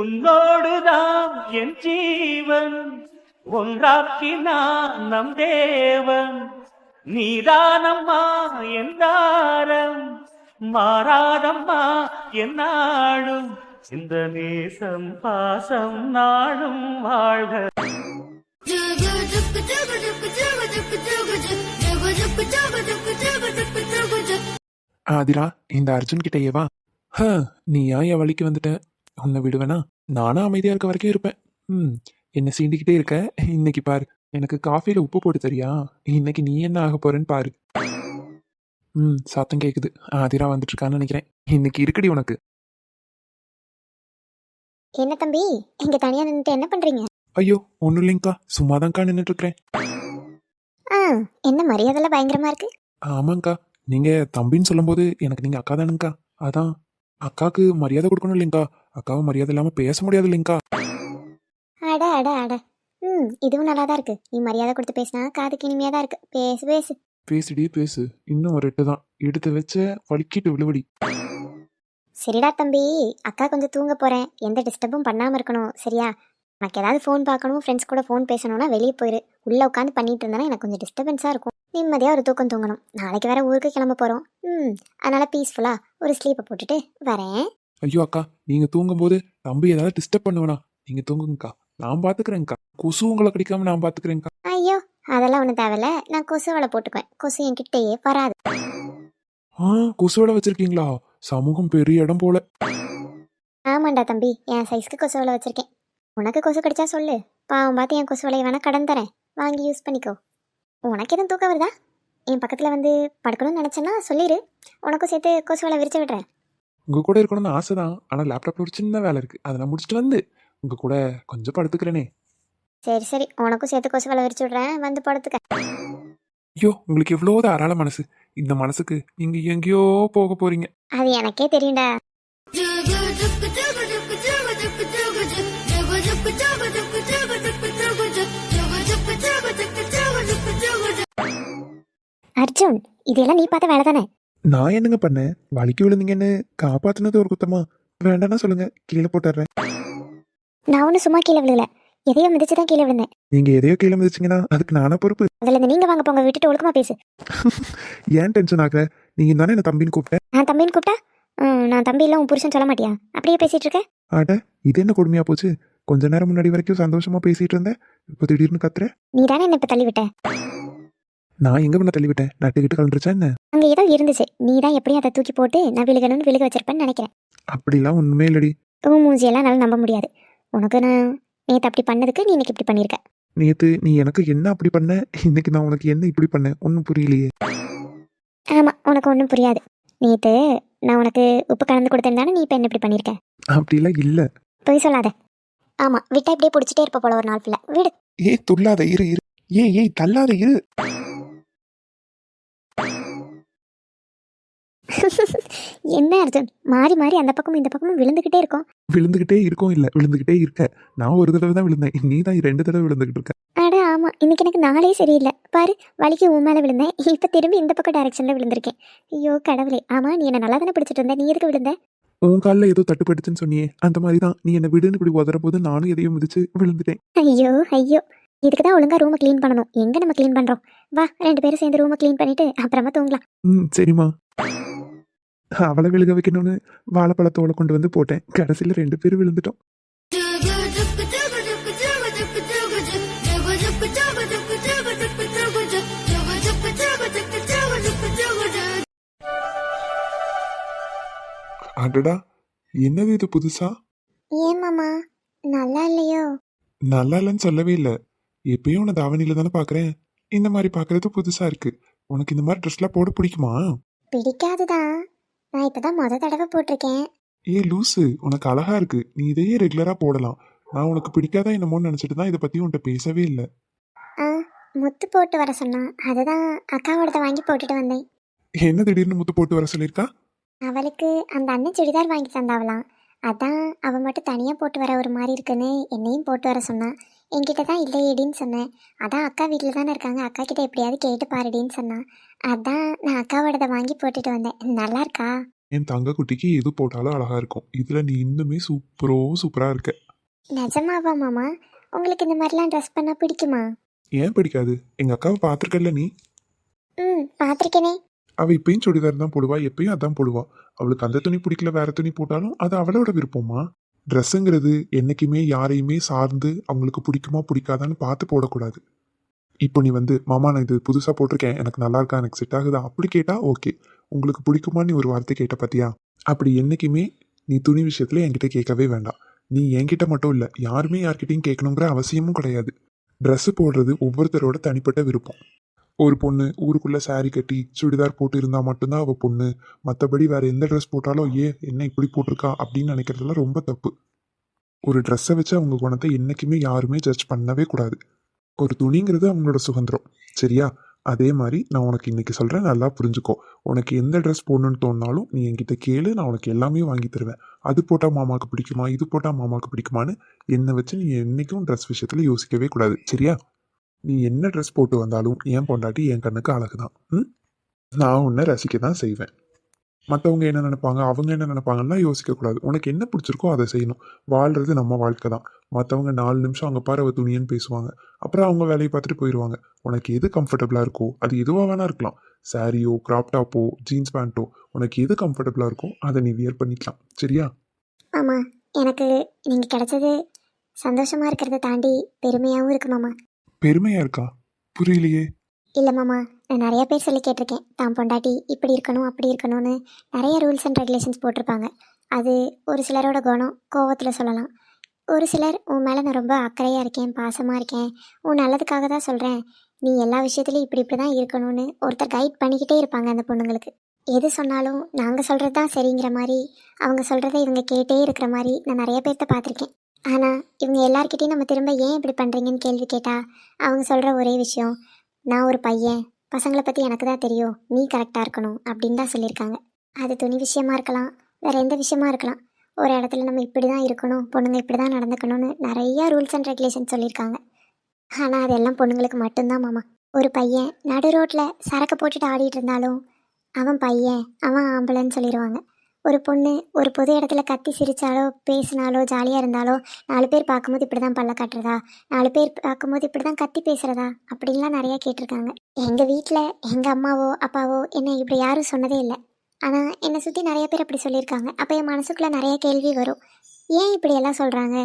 உன்னோடுதான் என் ஜீவன். ஒன்றாக்கினான் நம் தேவன். நீதானம்மா என்றாரம் மாறாதம்மா என்னும் இந்த நேசம் பாசம் நாடும் வாழ்க. ஆதிரா இந்த அர்ஜுன் கிட்ட வா ஹ நீ ஏன் என் வழிக்கு வந்துட்ட? உன்னை விடுவேனா? நானும் அமைதியா இருக்க வரைக்கும் இருப்பேன். ம் என்ன சீண்டிக்கிட்டே இருக்க. இன்னைக்கு பாரு எனக்கு காஃபில உப்பு போட்டு தரியா? இன்னைக்கு நீ என்ன ஆக போறேன்னு பாரு. ம் சத்தம் கேக்குது. ஆதிரா வந்துட்டு இருக்கான்னு நினைக்கிறேன். இன்னைக்கு இருக்குடி உனக்கு. என்ன தம்பி? இங்க தனியா நின்னுட்டு என்ன பண்றீங்க? ஐயோ ஒன்றும் இல்லைங்கக்கா சும்மா தான்க்கா நின்றுட்டு இருக்கிறேன் ஆ என்ன மரியாதைலாம் பயங்கரமா இருக்கு? ஆமாங்க்கா நீங்க தம்பின்னு சொல்லும்போது எனக்கு நீங்க அக்கா தானுங்கக்கா அதான் அக்காவுக்கு மரியாதை கொடுக்கணும் இல்லைங்கக்கா அக்காவை மரியாதை இல்லாம பேச முடியாது இல்லைங்கக்கா அட அட அட. ம் இதுவும் நல்லா தான் இருக்கு. நீ மரியாதை கொடுத்து பேசினா காதுக்கு இனிமையா தான் இருக்கு. பேசு பேசு. பேசுடி பேசு. இன்னும் ஒரு எட்டு தான் எடுத்து வச்ச வலிக்கிட்டு விழுவடி. சரிடா தம்பி. அக்கா கொஞ்சம் தூங்க போறேன். எந்த டிஸ்டர்பும் பண்ணாம இருக்கணும். சரியா? எனக்கு ஏதாவது ஃபோன் பார்க்கணும் ஃப்ரெண்ட்ஸ் கூட ஃபோன் பேசணும்னா வெளியே போயிரு. உள்ள உட்காந்து பண்ணிட்டு இருந்தேன்னா எனக்கு கொஞ்சம் டிஸ்டர்பன்ஸா இருக்கும். நிம்மதியா ஒரு தூக்கம் தூங்கணும். நாளைக்கு வேற ஊருக்கு கிளம்ப போறோம். ம் அதனால பீஸ்ஃபுல்லா ஒரு ஸ்லீப்பை போட்டுட்டு வரேன். ஐயோ அக்கா நீங்க தூங்கும்போது தம்பி ஏதாவது டிஸ்டர்ப் பண்ணுவேனா? நீங்க தூங்குங்கக்கா. நான் பாத்துக்கிறேன்க்கா. கொசு உங்களை கடிக்காம நான் பாத்துக்கிறேன்க்கா. ஐயோ அதெல்லாம் ஒன்றும் தேவையில்ல. நான் கொசு வலை போட்டுக்குவேன். கொசு என்கிட்டயே வராது. ஆ கொசுவடை வச்சிருக்கீங்களா? சமூகம் பெரிய இடம் போல. ஆமாண்டா தம்பி என் சைஸ்க்கு கொசு வலை வச்சிருக்கேன். உனக்கு கொசு கடிச்சா சொல்லு. பாவம் பார்த்து என் கொசு வலையை வேணா கடன் தரேன். வாங்கி யூஸ் பண்ணிக்கோ. உனக்கு எதுவும் தூக்கம் வருதா? என் பக்கத்தில் வந்து படுக்கணும்னு நினச்சேன்னா சொல்லிடு உனக்கும் சேர்த்து கொசு வலை விரிச்சு விடுறேன். உங்க கூட இருக்கணும்னு ஆசைதான். ஆனா லேப்டாப்ல ஒரு சின்ன வேலை இருக்கு. அதை நான் முடிச்சுட்டு வந்து உங்க கூட கொஞ்சம் படுத்துக்கிறேனே. சரி சரி. உனக்கும் சேர்த்து கொசு வலை விரிச்சு விடுறேன். வந்து படுத்துக்க. ஐயோ உங்களுக்கு எவ்வளோ தாராள மனசு. இந்த மனசுக்கு நீங்க எங்கேயோ போக போறீங்க. அது எனக்கே தெரியும்டா. அர்ஜுன் இதெல்லாம் நீ பார்த்த வேலை தானே? நான் என்னங்க பண்ணேன்? வலிக்கு விழுந்தீங்கன்னு காப்பாத்துனது ஒரு குத்தமா? வேண்டாம்னா சொல்லுங்க கீழே போட்டுறேன் நான் ஒன்றும் சும்மா கீழே விழுகல எதையோ மிதிச்சு தான் கீழே விழுந்தேன். நீங்க எதையோ கீழே மிதிச்சீங்கன்னா அதுக்கு நானா பொறுப்பு? அதில் இருந்து நீங்க வாங்க போங்க விட்டுட்டு ஒழுக்கமா பேசு. ஏன் டென்ஷன் ஆகுற? நீங்க தானே என்ன தம்பின்னு கூப்பிட்டேன் நான் தம்பின்னு கூப்பிட்டா? ம், நான் தம்பி இல்லை உன் புருஷன் சொல்ல மாட்டியா? அப்படியே பேசிட்டு இருக்க? அட இது என்ன கொடுமையா போச்சு? கொஞ்ச நேரம் முன்னாடி வரைக்கும் சந்தோஷமா பேசிட்டு இருந்தேன் இப்போ திடீர்னு கத்துற? நீ தானே என்ன இப்போ தள்ளி விட்ட? நான் எங்க பண்ண தள்ளிவிட்டேன்? நட்டுக்கிட்டு கலந்துருச்சா என்ன? அங்கே ஏதோ இருந்துச்சு. நீ தான் எப்படியும் அதை தூக்கி போட்டு நான் விழுகணும்னு விழுக வச்சிருப்பேன்னு நினைக்கிறேன். அப்படிலாம் ஒண்ணுமே இல்லடி. உன் மூஞ்சியெல்லாம் என்னால் நம்ப முடியாது. உனக்கு நான் நேற்று அப்படி பண்ணதுக்கு நீ இன்னைக்கு இப்படி பண்ணியிருக்க நேத்து நீ எனக்கு என்ன அப்படி பண்ண? இன்னைக்கு நான் உனக்கு என்ன இப்படி பண்ணேன் ஒன்றும் புரியலையே. ஆமாம் உனக்கு ஒன்றும் புரியாது. நேற்று நான் உனக்கு உப்பு கலந்து கொடுத்தேன் நீ இப்போ என்ன இப்படி பண்ணியிருக்க அப்படிலாம் இல்ல. பொய் சொல்லாத. ஆமாம் விட்டா இப்படியே பிடிச்சிட்டே இருப்ப போல ஒரு நாள் ஃபுல்லாக வீடு. ஏய் துள்ளாத இரு இரு. ஏய் ஏய் தள்ளாத இரு. என்ன அர்ஜுன்? மாறி மாறி அந்த பக்கமும் இந்த பக்கமும் விழுந்துக்கிட்டே இருக்கும். விழுந்துகிட்டே இருக்கோம் இல்ல விழுந்துகிட்டே இருக்க. நான் ஒரு தடவை தான் விழுந்தேன். நீ தான் ரெண்டு தடவை விழுந்துகிட்டு இருக்க. அட ஆமாம் இன்னைக்கு எனக்கு நாளே சரியில்லை. பாரு வலிக்கு உன் மேலே விழுந்தேன். இப்போ திரும்பி இந்த பக்கம் டைரக்ஷனில் விழுந்திருக்கேன். ஐயோ கடவுளே. ஆமாம் நீ என்ன நல்லா தானே பிடிச்சிட்டு இருந்த? நீ எதுக்கு விழுந்த? உன் காலில் ஏதோ தட்டுப்பட்டுச்சுன்னு சொன்னியே. அந்த மாதிரி தான். நீ என்ன விடுன்னு இப்படி உதற போது நானும் எதையும் மிதிச்சு விழுந்துட்டேன். ஐயோ ஐயோ. இதுக்கு தான் ஒழுங்கா ரூமை க்ளீன் பண்ணணும். எங்க நம்ம க்ளீன் பண்றோம்? வா ரெண்டு பேரும் சேர்ந்து ரூமை க்ளீன் பண்ணிட்டு அப்புறமா தூங்கலாம். ம் சரிம்மா. அவளை விழுக வைக்கணும்னு வாழைப்பழத்தோலை கொண்டு வந்து போட்டேன். கடைசியில் ரெண்டு பேரும் விழுந்துட்டோம். அடடா என்னது இது புதுசா? ஏன் மாமா நல்லா இல்லையோ? நல்லா இல்லைன்னு சொல்லவே இல்லை. எப்பயும் உன்னை தாவணியில தானே பார்க்குறேன் இந்த மாதிரி பார்க்கறது புதுசா இருக்கு. உனக்கு இந்த மாதிரி ட்ரெஸ்லாம் போட பிடிக்குமா? பிடிக்காதுதான். நான் இப்பதான் முத தடவை போட்டிருக்கேன். ஏ லூசு உனக்கு அழகா இருக்கு. நீ இதையே ரெகுலரா போடலாம். நான் உனக்கு பிடிக்காதா என்னமோன்னு நினைச்சிட்டு தான் இதை பத்தி உன்கிட்ட பேசவே இல்லை. ஆ முத்து போட்டு வர சொன்னா அதுதான் அக்காவோடத வாங்கி போட்டுட்டு வந்தேன். என்ன திடீர்னு முத்து போட்டு வர சொல்லியிருக்கா? அவளுக்கு அந்த அண்ணன் சுடிதார் வாங்கி தந்தாவலாம் அதான் அவ மட்டும் தனியாக போட்டு வர ஒரு மாதிரி இருக்குன்னு என்னையும் போட்டு வர சொன்னா என்கிட்ட தான் இல்லையேடின்னு சொன்னேன். அதான் அக்கா வீட்டில் தானே இருக்காங்க. அக்கா கிட்ட எப்படியாவது கேட்டு பாருடின்னு சொன்னா. அதான் நான் அக்காவோடத வாங்கி போட்டுட்டு வந்தேன். நல்லா இருக்கா? என் தங்க குட்டிக்கு எது போட்டாலும் அழகா இருக்கும். இதுல நீ இன்னுமே சூப்பரோ சூப்பரா இருக்க. நிஜமாவா மாமா? உங்களுக்கு இந்த மாதிரிலாம் ட்ரெஸ் பண்ண பிடிக்குமா? ஏன் பிடிக்காது? எங்க அக்காவை பார்த்துருக்கல நீ? ம் பார்த்துருக்கேனே. அவ இப்பயும் சுடிதார் தான் போடுவா எப்பயும் அதான் போடுவா. அவளுக்கு அந்த துணி பிடிக்கல வேற துணி போட்டாலும் அது அவளோட விருப்பமா? ட்ரெஸ்ஸுங்கிறது என்னைக்குமே யாரையுமே சார்ந்து அவங்களுக்கு பிடிக்குமா பிடிக்காதான்னு பார்த்து போடக்கூடாது. இப்போ நீ வந்து மாமா நான் இது புதுசாக போட்டிருக்கேன். எனக்கு நல்லா இருக்கா? எனக்கு செட் ஆகுதா? அப்படி கேட்டால் ஓகே. உங்களுக்கு பிடிக்குமா? நீ ஒரு வார்த்தை கேட்ட பார்த்தியா அப்படி என்னைக்குமே நீ துணி விஷயத்தில் என்கிட்ட கேட்கவே வேண்டாம். நீ என்கிட்ட மட்டும் இல்லை யாருமே யார்கிட்டையும் கேட்கணுங்கிற அவசியமும் கிடையாது. ட்ரெஸ்ஸு போடுறது ஒவ்வொருத்தரோட தனிப்பட்ட விருப்பம். ஒரு பொண்ணு ஊருக்குள்ளே சாரி கட்டி சுடிதார் போட்டு இருந்தால் மட்டும்தான் அவள் பொண்ணு. மற்றபடி வேறு எந்த ட்ரெஸ் போட்டாலும் ஏ என்ன இப்படி போட்டிருக்கா? அப்படின்னு நினைக்கிறதுலாம் ரொம்ப தப்பு. ஒரு ட்ரெஸ்ஸை வச்சு அவங்க குணத்தை என்றைக்குமே யாருமே ஜட்ஜ் பண்ணவே கூடாது. ஒரு துணிங்கிறது அவங்களோட சுதந்திரம். சரியா? அதே மாதிரி நான் உனக்கு இன்றைக்கி சொல்கிறேன் நல்லா புரிஞ்சுக்கோ. உனக்கு எந்த ட்ரெஸ் போடணுன்னு தோணுனாலும் நீ என்கிட்ட கேளு நான் உனக்கு எல்லாமே வாங்கி தருவேன். அது போட்டால் மாமாவுக்கு பிடிக்குமா? இது போட்டால் மாமாவுக்கு பிடிக்குமான்னு என்னை வச்சு நீ என்றைக்கும் ட்ரெஸ் விஷயத்தில் யோசிக்கவே கூடாது. சரியா? நீ என்ன ட்ரெஸ் போட்டு வந்தாலும் என் பொண்டாட்டி என் கண்ணுக்கு அழகுதான். ம்? நான் உன்னை ரசிக்க தான் செய்வேன். மற்றவங்க என்ன நினைப்பாங்க அவங்க என்ன நினைப்பாங்கன்னா யோசிக்கக்கூடாது. உனக்கு என்ன பிடிச்சிருக்கோ அதை செய்யணும். வாழ்றது நம்ம வாழ்க்கை தான் மற்றவங்க நாலு நிமிஷம் அங்கே பாரு துணின்னு துணியன்னு பேசுவாங்க. அப்புறம் அவங்க வேலையை பார்த்துட்டு போயிடுவாங்க உனக்கு எது கம்ஃபர்டபுளாக இருக்கோ அது எதுவாக வேணா இருக்கலாம். சாரியோ கிராப் டாப்போ ஜீன்ஸ் பேண்ட்டோ உனக்கு எது கம்ஃபர்டபுளாக இருக்கோ அதை நீ வியர் பண்ணிக்கலாம். சரியா? ஆமாம் எனக்கு நீங்கள் கிடைச்சது சந்தோஷமாக இருக்கிறத தாண்டி பெருமையாகவும் இருக்கு மாமா. பெருமையா இருக்கா? புரியலையே. இல்லை மாமா நான் நிறைய பேர் சொல்லி கேட்டிருக்கேன். தான் பொண்டாட்டி இப்படி இருக்கணும் அப்படி இருக்கணும்னு நிறைய ரூல்ஸ் அண்ட் ரெகுலேஷன்ஸ் போட்டிருப்பாங்க. அது ஒரு சிலரோட குணம் கோவத்தில் சொல்லலாம். ஒரு சிலர் உன் மேலே நான் ரொம்ப அக்கறையாக இருக்கேன் பாசமாக இருக்கேன். உன் நல்லதுக்காக தான் சொல்கிறேன் நீ எல்லா விஷயத்துலையும் இப்படி இப்படி தான் இருக்கணும்னு ஒருத்தர் கைட் பண்ணிக்கிட்டே இருப்பாங்க அந்த பொண்ணுங்களுக்கு. எது சொன்னாலும் நாங்கள் சொல்கிறது தான் சரிங்கிற மாதிரி அவங்க சொல்கிறத இவங்க கேட்டே இருக்கிற மாதிரி நான் நிறைய பேர்த்த பார்த்துருக்கேன். ஆனால் இவங்க எல்லார்கிட்டையும் நம்ம திரும்ப ஏன் இப்படி பண்ணுறீங்கன்னு கேள்வி கேட்டால் அவங்க சொல்கிற ஒரே விஷயம் நான் ஒரு பையன். பசங்களை பற்றி எனக்கு தான் தெரியும். நீ கரெக்டாக இருக்கணும். அப்படின்னு தான் சொல்லியிருக்காங்க. அது துணி விஷயமா இருக்கலாம். வேறு எந்த விஷயமா இருக்கலாம். ஒரு இடத்துல நம்ம இப்படி தான் இருக்கணும். பொண்ணுங்க இப்படி தான் நடந்துக்கணும்னு நிறையா ரூல்ஸ் அண்ட் ரெகுலேஷன் சொல்லியிருக்காங்க. ஆனால் அதெல்லாம் பொண்ணுங்களுக்கு மட்டும்தான் மாமா. ஒரு பையன் நடு ரோட்டில் சரக்கு போட்டுட்டு ஆடிட்டு இருந்தாலும் அவன் பையன் அவன் ஆம்பளைன்னு சொல்லிடுவாங்க ஒரு பொண்ணு ஒரு பொது இடத்துல கத்தி சிரித்தாலோ பேசினாலோ ஜாலியாக இருந்தாலோ நாலு பேர் பார்க்கும்போது இப்படி தான் பல்ல காட்டுறதா? நாலு பேர் பார்க்கும்போது இப்படி தான் கத்தி பேசுகிறதா அப்படின்லாம் நிறையா கேட்டிருக்காங்க. எங்கள் வீட்டில் எங்கள் அம்மாவோ அப்பாவோ என்னை இப்படி யாரும் சொன்னதே இல்லை. ஆனால் என்னை சுற்றி நிறைய பேர் அப்படி சொல்லியிருக்காங்க. அப்போ என் மனசுக்குள்ளே நிறைய கேள்வி வரும். ஏன் இப்படியெல்லாம் சொல்கிறாங்க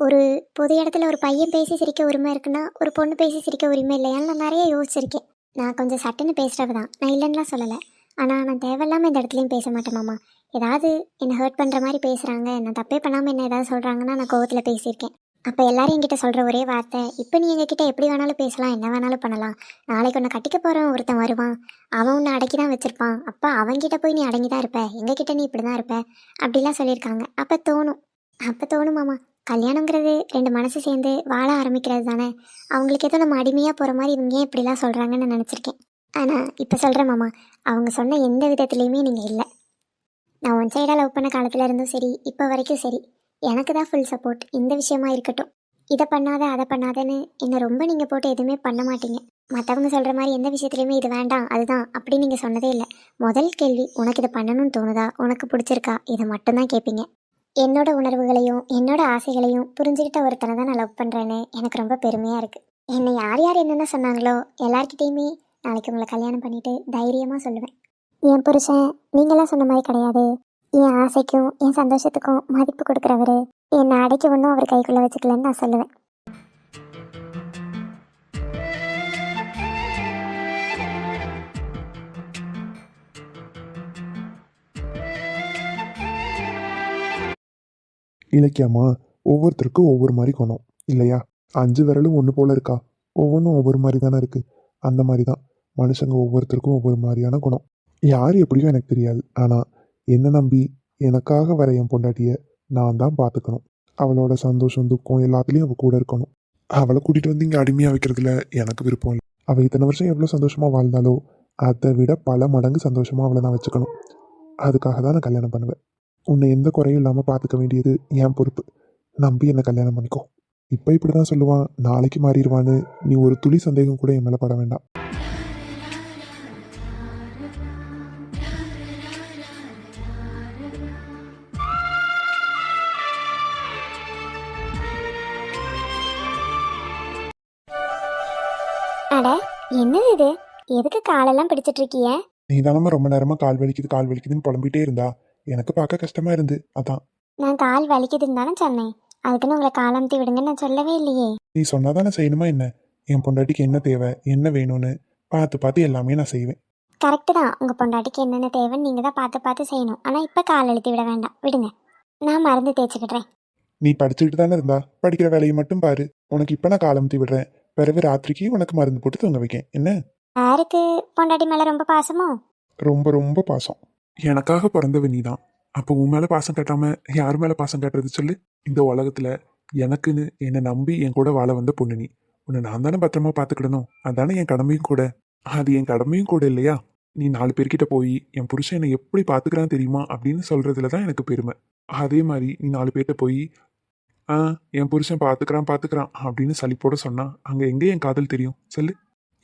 ஒரு பொது இடத்துல ஒரு பையன் பேசி சிரிக்க உரிமை இருக்குன்னா ஒரு பொண்ணு பேசி சிரிக்க உரிமை இல்லையான்னு நான் நிறைய யோசிச்சிருக்கேன். நான் கொஞ்சம் சட்டுன்னு பேசுகிறவ தான் நான் இல்லைன்னுலாம் சொல்லலை. ஆனால் நான் தேவையில்லாமல் இந்த இடத்துலையும் பேச மாட்டேன் மாமா. ஏதாவது என்னை ஹர்ட் பண்ணுற மாதிரி பேசுகிறாங்க நான் தப்பே பண்ணாமல் என்ன ஏதாவது சொல்கிறாங்கன்னா நான் கோவத்தில் பேசியிருக்கேன். அப்போ எல்லாரும் என்கிட்ட சொல்கிற ஒரே வார்த்தை இப்போ நீ எங்ககிட்ட எப்படி வேணாலும் பேசலாம் என்ன வேணாலும் பண்ணலாம். நாளைக்கு உன்னை கட்டிக்க போகிறவன் ஒருத்தன் வருவான். அவன் உன்னை அடக்கி தான் வச்சுருப்பான். அப்போ அவன்கிட்ட போய் நீ அடங்கி தான் இருப்ப. எங்ககிட்ட நீ இப்படி தான் இருப்ப. அப்படிலாம் சொல்லியிருக்காங்க. அப்போ தோணும். அப்போ தோணும் மாமா கல்யாணங்கிறது ரெண்டு மனசு சேர்ந்து வாழ ஆரம்பிக்கிறது தானே? அவங்களுக்கு ஏதோ நம்ம அடிமையாக போகிற மாதிரி இவங்க ஏன் இப்படிலாம் சொல்கிறாங்கன்னு நான் நினச்சிருக்கேன். ஆனால் இப்போ சொல்கிறேன் மாமா. அவங்க சொன்ன எந்த விதத்துலேயுமே நீங்கள் இல்லை. நான் ஒன் சைடாக லவ் பண்ண காலத்தில் இருந்தும் சரி இப்போ வரைக்கும் சரி எனக்கு தான் ஃபுல் சப்போர்ட் இந்த விஷயமா இருக்கட்டும். இதை பண்ணாத அதை பண்ணாதன்னு என்னை ரொம்ப நீங்கள் போட்டு எதுவுமே பண்ண மாட்டீங்க. மற்றவங்க சொல்கிற மாதிரி எந்த விஷயத்துலையுமே இது வேண்டாம் அதுதான் அப்படி நீங்கள் சொன்னதே இல்லை. முதல் கேள்வி உனக்கு இதை பண்ணணும்னு தோணுதா? உனக்கு பிடிச்சிருக்கா? இதை மட்டும்தான் கேட்பீங்க என்னோட உணர்வுகளையும் என்னோட ஆசைகளையும் புரிஞ்சுக்கிட்ட ஒருத்தனை தான் நான் லவ் பண்ணுறேன்னு எனக்கு ரொம்ப பெருமையாக இருக்குது என்னை யார் யார் என்னென்ன சொன்னாங்களோ எல்லார்கிட்டேயுமே நாளைக்கு உங்களை கல்யாணம் பண்ணிவிட்டு தைரியமாக சொல்லுவேன். என் புருஷன் நீங்களாம் சொன்ன மாதிரி கிடையாது. என் ஆசைக்கும் என் சந்தோஷத்துக்கும் மதிப்பு கொடுக்குறவர். என்னை அடைக்க ஒன்றும் அவர் கைக்குள்ளே வச்சுக்கலன்னு நான் சொல்லுவேன். இலக்கியமா ஒவ்வொருத்தருக்கும் ஒவ்வொரு மாதிரி குணம் இல்லையா? அஞ்சு விரலும் ஒன்று போல இருக்கா? ஒவ்வொன்றும் ஒவ்வொரு மாதிரி தானே இருக்கு. அந்த மாதிரி தான். மனுஷங்க ஒவ்வொருத்தருக்கும் ஒவ்வொரு மாதிரியான குணம். யார் எப்படியும் எனக்கு தெரியாது. ஆனால் என்னை நம்பி எனக்காக வர என் பொண்டாட்டியை நான் தான் பார்த்துக்கணும் அவளோட சந்தோஷம் துக்கம் எல்லாத்துலேயும் அவள் கூட இருக்கணும். அவளை கூட்டிகிட்டு வந்து இங்கே அடிமையாக வைக்கிறதுல எனக்கு விருப்பம் இல்லை. அவள் இத்தனை வருஷம் எவ்வளோ சந்தோஷமாக வாழ்ந்தாலோ அதை விட பல மடங்கு சந்தோஷமாக அவளை நான் வச்சுக்கணும். அதுக்காக தான் நான் கல்யாணம் பண்ணுவேன். உன்னை எந்த குறையும் இல்லாமல் பார்த்துக்க வேண்டியது என் பொறுப்பு. நம்பி என்னை கல்யாணம் பண்ணிக்கோ. இப்போ இப்படி தான் சொல்லுவான் நாளைக்கு மாறிடுவான்னு. நீ ஒரு துளி சந்தேகம் கூட என் மேலே பட வேண்டாம். எதுக்கு காலெல்லாம் பிடிச்சிட்டு இருக்கிய நீ தானம்மா ரொம்ப நேரமா கால் வலிக்குது கால் வலிக்குதுன்னு புலம்பிட்டே இருந்தா. எனக்கு பார்க்க கஷ்டமா இருந்து அதான். நான் கால் வலிக்குதுன்னு தானே சொன்னேன். அதுக்குன்னு உங்களை காலம்தி விடுங்கன்னு நான் சொல்லவே இல்லையே. நீ சொன்னாதானே செய்யணுமா என்ன? என் பொண்டாட்டிக்கு என்ன தேவை என்ன வேணும்னு? பார்த்து பார்த்து எல்லாமே நான் செய்வேன். கரெக்டு தான். உங்கள் பொண்டாட்டிக்கு என்னென்ன தேவைன்னு நீங்கள் தான் பார்த்து பார்த்து செய்யணும். ஆனால் இப்போ கால் அழுத்தி விட வேண்டாம். விடுங்க. நான் மருந்து தேய்ச்சிக்கிட்றேன். நீ படிச்சுக்கிட்டு தானே இருந்தா? படிக்கிற வேலையை மட்டும் பாரு. உனக்கு இப்போ நான் காலமுத்தி விடுறேன். பிறகு ராத்திரிக்கு உனக்கு மருந்து போட்டு தூங்க வைக்கேன். என்ன? யாருக்கு பொண்டாட்டி மேலே ரொம்ப பாசமோ? ரொம்ப ரொம்ப பாசம். எனக்காக பிறந்தவ நீ தான் அப்போ உன் மேல பாசம் கட்டாம யார் மேல பாசம் கட்டுறது சொல்லு? இந்த உலகத்துல எனக்குன்னு என்னை நம்பி என் கூட வாழ வந்த பொண்ணு நீ. உன்னை நான் தானே பத்திரமா பார்த்துக்கிடணும் அதானே என் கடமையும் கூட. அது என் கடமையும் கூட இல்லையா? நீ நாலு பேர்கிட்ட போய் என் புருஷன் என்னை எப்படி பார்த்துக்கிறான் தெரியுமா? அப்படின்னு சொல்றதுல தான் எனக்கு பெருமை. அதே மாதிரி நீ நாலு பேர்கிட்ட போய் ஆ என் புருஷன் பார்த்துக்கிறான் பார்த்துக்கிறான் அப்படின்னு சலிப்போட சொன்னா அங்க எங்க என் காதல் தெரியும்? சொல்லு.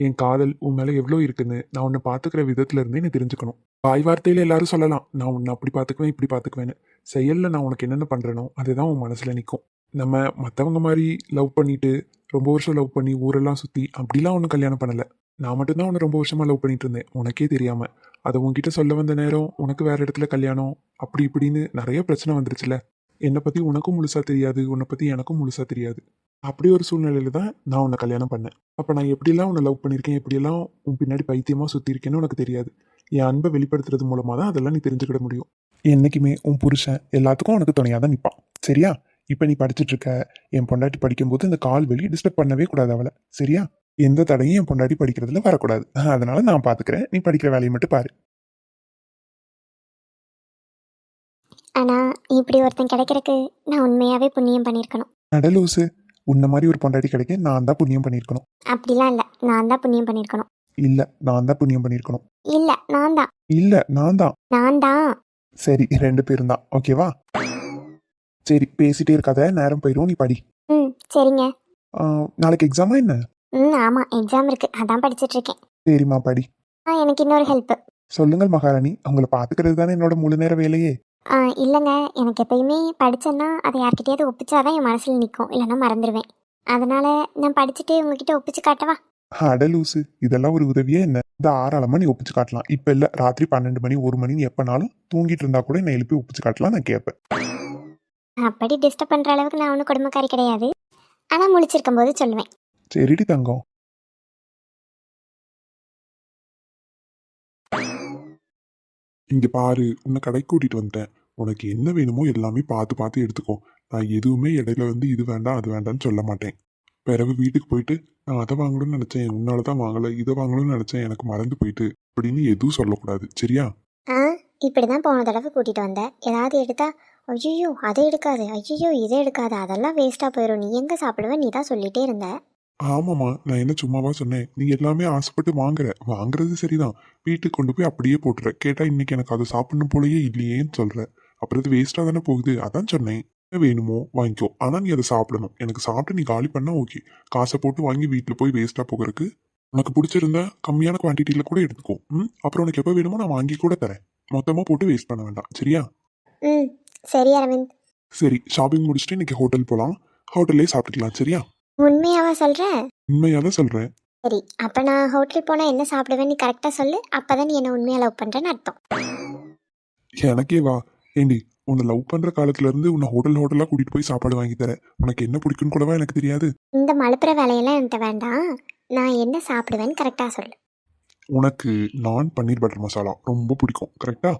என் காதல் உன் மேலே எவ்வளோ இருக்குன்னு நான் உன்னை பார்த்துக்கிற விதத்துல இருந்தே நீ தெரிஞ்சுக்கணும். வாய் வார்த்தையில் எல்லாரும் சொல்லலாம். நான் உன்னை அப்படி பார்த்துக்குவேன் இப்படி பார்த்துக்குவேன்னு செயலில் நான் உனக்கு என்னென்ன பண்ணுறேனோ அதுதான் உன் மனசில் நிற்கும் நம்ம மற்றவங்க மாதிரி லவ் பண்ணிட்டு ரொம்ப வருஷம் லவ் பண்ணி ஊரெல்லாம் சுற்றி அப்படிலாம் ஒன்றும் கல்யாணம் பண்ணல. நான் மட்டும்தான் உன்னை ரொம்ப வருஷமாக லவ் பண்ணிட்டு இருந்தேன். உனக்கே தெரியாமல் அதை உன்கிட்ட சொல்ல வந்த நேரம் உனக்கு வேறு இடத்துல கல்யாணம் அப்படி இப்படின்னு நிறைய பிரச்சனை வந்துருச்சுல. என்னை பற்றி உனக்கும் முழுசாக தெரியாது உன்னை பற்றி எனக்கும் முழுசாக தெரியாது. அப்படி ஒரு சூழ்நிலையில தான் நான் உன்னை கல்யாணம் பண்ணேன். அப்ப நான் எப்படியெல்லாம் உன்னை லவ் பண்ணியிருக்கேன் எப்படியெல்லாம் உன் பின்னாடி பைத்தியமா சுத்தி இருக்கேன்னு உனக்கு தெரியாது. என் அன்பை வெளிப்படுத்துறது மூலமா தான் அதெல்லாம் நீ தெரிஞ்சுக்கிட முடியும். என்னைக்குமே உன் புருஷன் எல்லாத்துக்கும் உனக்கு துணையாக தான் நிற்பான் சரியா? இப்போ நீ படிச்சுட்டு இருக்க என் பொண்டாட்டி படிக்கும்போது இந்த கால் வெளி டிஸ்டர்ப் பண்ணவே கூடாது அவளை. சரியா? எந்த தடையும் என் பொண்டாட்டி படிக்கிறதுல வரக்கூடாது. அதனால நான் பாத்துக்கிறேன். நீ படிக்கிற வேலையை மட்டும் பாரு. ஆனால் இப்படி ஒருத்தன் கிடைக்கிறக்கு நான் உண்மையாகவே புண்ணியம் பண்ணியிருக்கணும். நடலூசு உன்ன மாதிரி ஒரு பொண்டாட்டி கிடைக்க நான் தான் புண்ணியம் பண்ணியிருக்கணும். அப்படிலாம் இல்லை. நான் தான் புண்ணியம் பண்ணியிருக்கணும். இல்ல நான் தான் புண்ணியம் பண்ணியிருக்கணும். இல்லை நான் தான். இல்ல நான் தான். நான் தான். சரி ரெண்டு பேரும் தான். ஓகேவா சரி பேசிட்டே இருக்காத. நேரம் போயிடும் நீ படி. ம் சரிங்க. ஆ, நாளைக்கு எக்ஸாமா என்ன? ம் ஆமாம் எக்ஸாம் இருக்குது அதான் படிச்சிட்டு இருக்கேன். சரிம்மா படி. ஆ எனக்கு இன்னொரு ஹெல்ப்பு சொல்லுங்கள் மகாராணி. உங்களை பாத்துக்கிறது தானே என்னோட முழு நேர வேலையே? இல்லைங்க. எனக்கு எப்பயுமே படித்தேன்னா அதை யார்கிட்டயாவது ஒப்பிச்சாதான் என் மனசில் நிற்கும் இல்லைன்னா மறந்துடுவேன் அதனால நான் படிச்சுட்டு உங்ககிட்ட ஒப்பிச்சு காட்டவா? அடலூசு இதெல்லாம் ஒரு உதவியே என்ன? இந்த ஆறாளமா நீ ஒப்பிச்சு காட்டலாம். இப்ப இல்ல ராத்திரி பன்னெண்டு மணி ஒரு மணி நீ எப்பனாலும் தூங்கிட்டு இருந்தா கூட என்னை எழுப்பி ஒப்பிச்சு காட்டலாம் நான் கேட்பேன் அப்படி டிஸ்டர்ப் பண்ணுற அளவுக்கு நான் ஒன்றும் குடும்பக்காரி கிடையாது. ஆனால் முழிச்சிருக்கும் போது சொல்லுவேன். சரிடி தங்கம். இங்கே பாரு உன்னை கடைக்கு கூட்டிகிட்டு வந்துட்டேன். உனக்கு என்ன வேணுமோ எல்லாமே பார்த்து பார்த்து எடுத்துக்கோ. நான் எதுவுமே இடையில வந்து இது வேண்டாம் அது வேண்டாம்னு சொல்ல மாட்டேன். பிறகு வீட்டுக்கு போயிட்டு நான் அதை வாங்கணும்னு நினச்சேன் உன்னால தான் வாங்கலை இதை வாங்கணும்னு நினைச்சேன் எனக்கு மறந்து போயிட்டு அப்படின்னு எதுவும் சொல்லக்கூடாது. சரியா? ஆ இப்படி தான் போன தடவை கூட்டிகிட்டு வந்தேன் ஏதாவது எடுத்தா ஐயோ அதை எடுக்காது ஐயோ இதை எடுக்காது அதெல்லாம் வேஸ்ட்டாக போயிடும் நீ எங்கே சாப்பிடுவ? நீ தான் சொல்லிகிட்டே இருந்த. ஆமாம்மா நான் என்ன சும்மாவா சொன்னேன்? நீ எல்லாமே ஆசைப்பட்டு வாங்குற. வாங்குறது சரிதான். வீட்டுக்கு கொண்டு போய் அப்படியே போட்டுற. கேட்டா இன்னைக்கு எனக்கு அதை சாப்பிடணும் போலயே இல்லையேன்னு சொல்ற. அப்புறம் இது வேஸ்டா தானே போகுது? அதான் சொன்னேன். என்ன வேணுமோ வாங்கிக்கோ. ஆனா நீ அதை சாப்பிடணும். எனக்கு சாப்பிட்டு நீ காலி பண்ணா ஓகே காசை போட்டு வாங்கி வீட்டில் போய் வேஸ்டா போகிறதுக்கு உனக்கு பிடிச்சிருந்தா கம்மியான குவான்டிட்டியில கூட எடுத்துக்கோ. ம்? அப்புறம் உனக்கு எப்போ வேணுமோ நான் வாங்கி கூட தரேன். மொத்தமா போட்டு வேஸ்ட் பண்ண வேண்டாம். சரியா? ம். சரி அரவிந்த். சரி ஷாப்பிங் முடிச்சுட்டு இன்னைக்கு ஹோட்டல் போலாம். ஹோட்டல்லே சாப்பிட்டுக்கலாம். சரியா? உண்மையாவா சொல்கிற உண்மையாக தான் சொல்றேன். சரி அப்போ நான் ஹோட்டல் போனால் என்ன சாப்பிடுவேன்னு நீ கரெக்டாக சொல்லு. அப்போ தான் நீ என்னை உண்மையாக லவ் பண்ணுறேன்னு அர்த்தம். எனக்கே வா. ஏண்டி உன்னை லவ் பண்ற காலத்துல இருந்து உன்னை ஹோட்டல் ஹோட்டலா கூட்டிட்டு போய் சாப்பாடு வாங்கி தரேன். உனக்கு என்ன பிடிக்கும்னு கூடவா எனக்கு தெரியாது. இந்த மலுப்புற வேலையெல்லாம் என்கிட்ட வேண்டாம். நான் என்ன சாப்பிடுவேன்னு கரெக்டாக சொல்லு. உனக்கு நான் பன்னீர் பட்டர் மசாலா ரொம்ப பிடிக்கும் கரெக்டா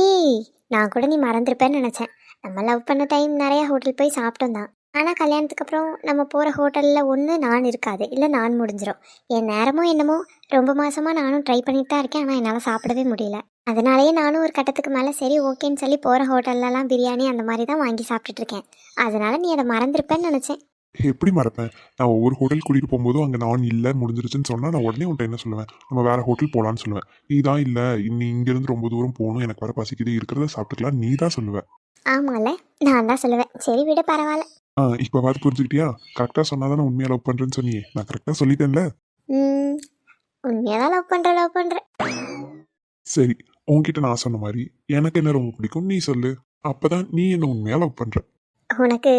ஏய் நான் கூட நீ மறந்துருப்பேன்னு நினச்சேன். நம்ம லவ் பண்ண டைம் நிறைய ஹோட்டல் போய் சாப்பிட்டோம் தான். ஆனால் கல்யாணத்துக்கு அப்புறம் நம்ம போகிற ஹோட்டலில் ஒன்று நான் இருக்காது. இல்லை நான் முடிஞ்சிடும் என் நேரமோ என்னமோ ரொம்ப மாதமாக நானும் ட்ரை பண்ணிட்டு தான் இருக்கேன். ஆனால் என்னால் சாப்பிடவே முடியல. அதனாலேயே நானும் ஒரு கட்டத்துக்கு மேலே சரி ஓகேன்னு சொல்லி போகிற ஹோட்டல்லலாம் பிரியாணி அந்த மாதிரி தான் வாங்கி சாப்பிட்டுட்டு இருக்கேன். அதனால நீ அதை மறந்துருப்பேன்னு நினச்சேன். எப்படி மறப்பேன்? நான் ஒவ்வொரு ஹோட்டல் கூட்டிட்டு போகும்போதும் அங்க நான் இல்ல முடிஞ்சிருச்சுன்னு சொன்னா நான் உடனே உன்ட்ட என்ன சொல்லுவேன்? நம்ம வேற ஹோட்டல் போலான்னு சொல்லுவேன். நீ தான் இல்ல இன்னி இங்க இருந்து ரொம்ப தூரம் போகணும் எனக்கு வர பசிக்குது இருக்கிறத சாப்பிட்டுக்கலாம் நீ தான் சொல்லுவ. ஆமாம்ல நான் தான் சொல்லுவேன். சரி விட பரவாயில்ல. ஆ இப்ப பார்த்து புரிஞ்சுக்கிட்டியா? கரெக்டா சொன்னாதான் உண்மையா லவ் பண்றேன்னு சொன்னியே. நான் கரெக்டா சொல்லிட்டேன்ல? உண்மையாக தான் லவ் பண்ணுற லவ் பண்ணுறேன் சரி உன்கிட்ட நான் சொன்ன மாதிரி எனக்கு என்ன ரொம்ப பிடிக்கும்? நீ சொல்லு. அப்பதான் நீ என்ன உண்மையா லவ் பண்ற? உனக்கு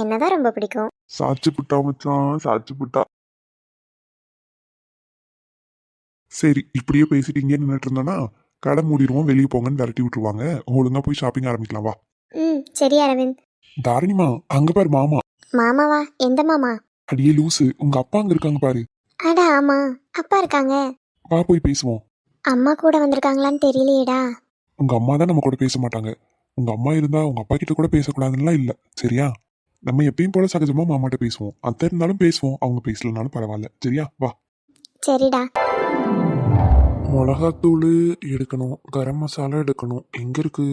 என்னதான் ரொம்ப பிடிக்கும்? சாச்சு புட்டா மச்சான் சாச்சு புட்டா. சரி இப்படியே பேசிட்டீங்க நின்றுட்டு இருந்தோன்னா கடை மூடிடுவோம் வெளியே போங்கன்னு விரட்டி விட்டுருவாங்க. ஒழுங்கா போய் ஷாப்பிங் ஆரம்பிக்கலாம் வா. ம் சரி அரவிந்த். தாரணிமா அங்க பாரு மாமா. மாமாவா எந்த மாமா? அடியே லூசு உங்க அப்பா அங்க இருக்காங்க பாரு. அட ஆமா அப்பா இருக்காங்க. வா போய் பேசுவோம். அம்மா கூட வந்திருக்காங்களான்னு தெரியலையேடா. உங்க அம்மா தான் நம்ம கூட பேச மாட்டாங்க. உங்க அம்மா இருந்தா உங்க அப்பா கிட்ட கூட பேசக்கூடாதுன்னுலாம் இல்ல சரியா? நம்ம எப்பயும் போல சகஜமா மாமாட்ட பேசுவோம். அத்தை இருந்தாலும் பேசுவோம் அவங்க பேசலனாலும் பரவாயில்ல. சரியா? வா. சரிடா. மிளகாத்தூள் எடுக்கணும் கரம் மசாலா எடுக்கணும். எங்க இருக்கு?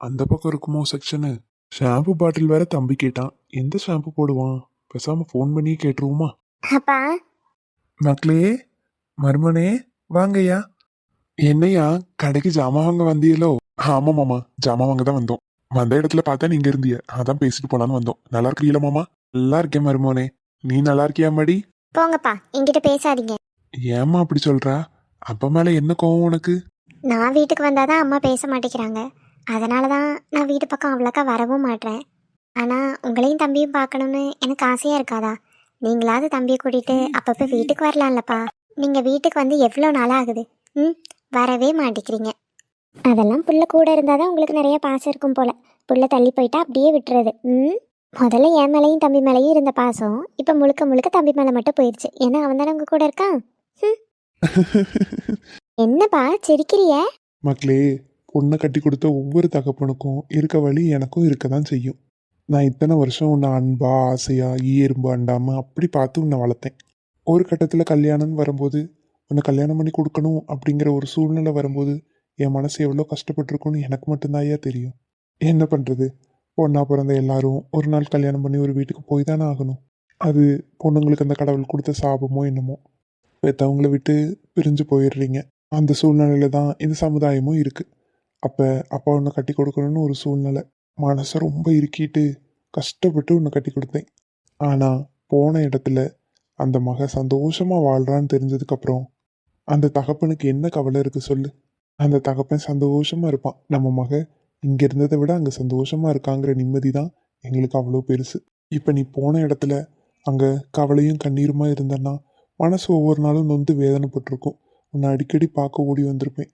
அந்த பக்கம் இருக்குமோ செக்ஷனு ஷாம்பு பாட்டில் வேற தம்பி கேட்டான். எந்த ஷாம்பு போடுவான்? பேசாம ஃபோன் பண்ணி கேட்டுருவோமா? அப்பா. மக்களே மருமனே வாங்கய்யா. என்னய்யா கடைக்கு ஜாமான் வாங்க வந்தியலோ? ஆமா மாமா ஜாமான் வாங்க தான் வந்தோம். வந்த இடத்துல பார்த்தா நீங்க இருந்திய. அதான் பேசிட்டு போலான்னு வந்தோம். நல்லா இருக்கிறீங்களா மாமா? நல்லா இருக்கேன் மருமோனே. நீ நல்லா இருக்கியா மடி? போங்கப்பா என்கிட்ட பேசாதீங்க. ஏம்மா அப்படி சொல்றா? அப்பா மேல என்ன கோவம் உனக்கு? நான் வீட்டுக்கு வந்தாதான் அம்மா பேச மாட்டேங்கிறாங்க. அதனால தான் நான் வீட்டு பக்கம் அவ்வளோக்கா வரவும் மாட்டேன். ஆனால் உங்களையும் தம்பியும் பார்க்கணுன்னு எனக்கு ஆசையாக இருக்காதா? நீங்களாவது தம்பியை கூட்டிகிட்டு அப்பப்போ வீட்டுக்கு வரலாம்லப்பா. நீங்கள் வீட்டுக்கு வந்து எவ்வளோ நாள் ஆகுது ம் வரவே மாட்டேங்கிறீங்க. அதெல்லாம் புள்ள கூட இருந்தால் தான் உங்களுக்கு நிறைய பாசம் இருக்கும் போல. புள்ள தள்ளி போயிட்டா அப்படியே விட்டுறது. ம்? முதல்ல என் மேலேயும் தம்பி மேலேயும் இருந்த பாசம் இப்போ முழுக்க முழுக்க தம்பி மேலே மட்டும் போயிடுச்சு ஏன்னா அவன் தானே உங்க கூட இருக்கான். என்னப்பா சிரிக்கிறிய? மக்களே பொண்ணை கட்டி கொடுத்த ஒவ்வொரு தகப்பனுக்கும் இருக்க வழி எனக்கும் இருக்க தான் செய்யும். நான் இத்தனை வருஷம் உன்னை அன்பா ஆசையா ஈ எறும்பு அண்டாம அப்படி பார்த்து உன்னை வளர்த்தேன். ஒரு கட்டத்தில் கல்யாணம்னு வரும்போது உன்னை கல்யாணம் பண்ணி கொடுக்கணும் அப்படிங்கிற ஒரு சூழ்நிலை வரும்போது என் மனசு எவ்வளோ கஷ்டப்பட்டிருக்குன்னு எனக்கு மட்டும்தான்யா தெரியும். என்ன பண்ணுறது பொண்ணா பிறந்த எல்லாரும் ஒரு நாள் கல்யாணம் பண்ணி ஒரு வீட்டுக்கு போய் தானே ஆகணும். அது பொண்ணுங்களுக்கு அந்த கடவுள் கொடுத்த சாபமோ என்னமோ. பெற்றவங்கள விட்டு பிரிஞ்சு போயிடுறீங்க. அந்த சூழ்நிலையில தான் இந்த சமுதாயமும் இருக்குது அப்போ அப்பா உன்னை கட்டி கொடுக்கணும்னு ஒரு சூழ்நிலை. மனசை ரொம்ப இறுக்கிட்டு கஷ்டப்பட்டு உன்னை கட்டி கொடுத்தேன். ஆனால் போன இடத்துல அந்த மக சந்தோஷமாக வாழ்கிறான்னு தெரிஞ்சதுக்கப்புறம் அந்த தகப்பனுக்கு என்ன கவலை இருக்குது சொல்லு? அந்த தகப்பன் சந்தோஷமாக இருப்பான். நம்ம மக இங்க இருந்ததை விட அங்கே சந்தோஷமா இருக்காங்கிற நிம்மதி தான் எங்களுக்கு அவ்வளோ பெருசு. இப்போ நீ போன இடத்துல அங்கே கவலையும் கண்ணீருமா இருந்தன்னா மனசு ஒவ்வொரு நாளும் நொந்து வேதனைப்பட்டிருக்கும். உன்னை அடிக்கடி பார்க்க ஓடி வந்திருப்பேன்.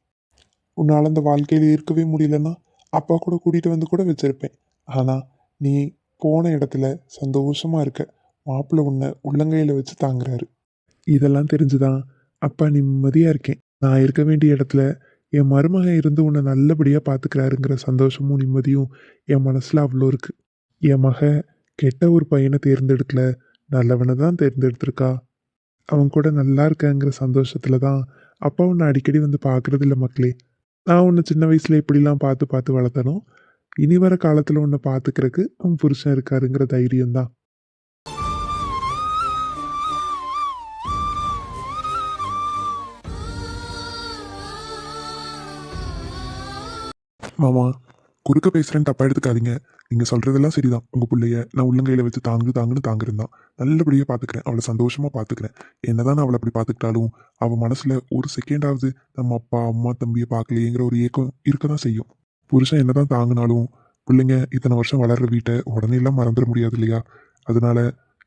உன்னால் அந்த வாழ்க்கையில் இருக்கவே முடியலன்னா அப்பா கூட கூட்டிகிட்டு வந்து கூட வச்சுருப்பேன். ஆனால் நீ போன இடத்துல சந்தோஷமாக இருக்க. மாப்பிள்ளை உன்னை உள்ளங்கையில் வச்சு தாங்குறாரு. இதெல்லாம் தெரிஞ்சுதான் அப்பா நிம்மதியாக இருக்கேன். நான் இருக்க வேண்டிய இடத்துல என் மருமகன் இருந்து உன்னை நல்லபடியாக பார்த்துக்கிறாருங்கிற சந்தோஷமும் நிம்மதியும் என் மனசில் அவ்வளோ இருக்குது என் மக கெட்ட ஒரு பையனை தேர்ந்தெடுக்கல. நல்லவனை தான் தேர்ந்தெடுத்திருக்கா. அவன் கூட நல்லா இருக்கங்கிற சந்தோஷத்தில் தான் அப்பா உன்னை அடிக்கடி வந்து பார்க்கறது இல்லை மக்களே. நான் உன்னை சின்ன வயசில் எப்படிலாம் பார்த்து பார்த்து வளர்த்தனும். இனி வர காலத்தில் உன்னை பார்த்துக்கிறதுக்கு உன் புருஷன் இருக்காருங்கிற தைரியம் மாமா குறுக்க பேசுகிறேன்னு தப்பாக எடுத்துக்காதீங்க. நீங்கள் சொல்கிறதெல்லாம் சரிதான். உங்கள் பிள்ளைய நான் உள்ளங்கையில் வச்சு தாங்கு தாங்குன்னு தாங்கிருந்தான் நல்லபடியாக பார்த்துக்கிறேன் அவளை சந்தோஷமாக பாத்துக்கிறேன். என்னதான் நான் அவளை அப்படி பார்த்துக்கிட்டாலும் அவள் மனசில் ஒரு செகண்டாவது நம்ம அப்பா அம்மா தம்பியை பார்க்கலையேங்கிற ஒரு ஏக்கம் இருக்க தான் செய்யும். புருஷன் என்னதான் தாங்கினாலும் பிள்ளைங்க இத்தனை வருஷம் வளர்கிற வீட்டை உடனே எல்லாம் மறந்துட முடியாது இல்லையா? அதனால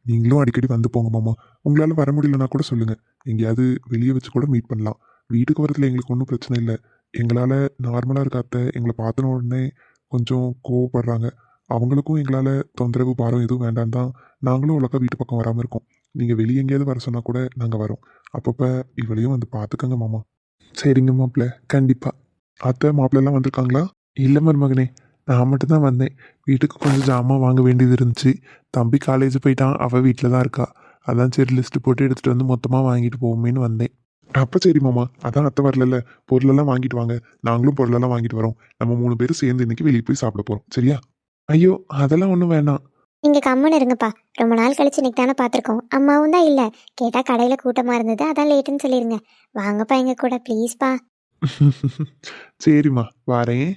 நீங்களும் அடிக்கடி வந்து போங்க மாமா. உங்களால் வர முடியலன்னா கூட சொல்லுங்கள் எங்கேயாவது வெளியே வச்சு கூட மீட் பண்ணலாம். வீட்டுக்கு வரதுல எங்களுக்கு ஒன்றும் பிரச்சனை இல்லை. எங்களால் நார்மலாக இருக்காத்த எங்களை பார்த்தன உடனே கொஞ்சம் கோவப்படுறாங்க. அவங்களுக்கும் எங்களால் தொந்தரவு பாரம் எதுவும் வேண்டாம் தான் நாங்களும் உலக வீட்டு பக்கம் வராமல் இருக்கோம். நீங்கள் வெளியே எங்கேயாவது வர சொன்னால் கூட நாங்கள் வரோம். அப்பப்போ இவளையும் வந்து பார்த்துக்கங்க மாமா. சரிங்க மாப்பிள்ள கண்டிப்பாக அத்தை மாப்பிள்ளெல்லாம் வந்திருக்காங்களா? இல்லை மருமகனே நான் மட்டும் தான் வந்தேன். வீட்டுக்கு கொஞ்சம் ஜாமான் வாங்க வேண்டியது இருந்துச்சு. தம்பி காலேஜ் போயிட்டான். அவள் வீட்டில் தான் இருக்கா. அதான் சரி லிஸ்ட்டு போட்டு எடுத்துகிட்டு வந்து மொத்தமாக வாங்கிட்டு போவோமேன்னு வந்தேன். அப்போ சரி மாமா. அதான் அத்தை வரல பொருளெல்லாம் வாங்கிட்டு வாங்க. நாங்களும் பொருளெல்லாம் வாங்கிட்டு வரோம். நம்ம மூணு பேரும் சேர்ந்து இன்னைக்கு வெளியே போய் சாப்பிட போகிறோம் சரியா? ஐயோ அதெல்லாம் ஒன்றும் வேணாம். நீங்க கம்முன்னு இருங்கப்பா. ரொம்ப நாள் கழிச்சு இன்னைக்கு தானே பார்த்துருக்கோம். அம்மாவும் தான் இல்லை. கேட்டால் கடையில் கூட்டமாக இருந்தது. அதான் லேட்டுன்னு சொல்லிடுங்க வாங்கப்பா எங்க கூட. ப்ளீஸ்ப்பா சரிம்மா. வாரேன்.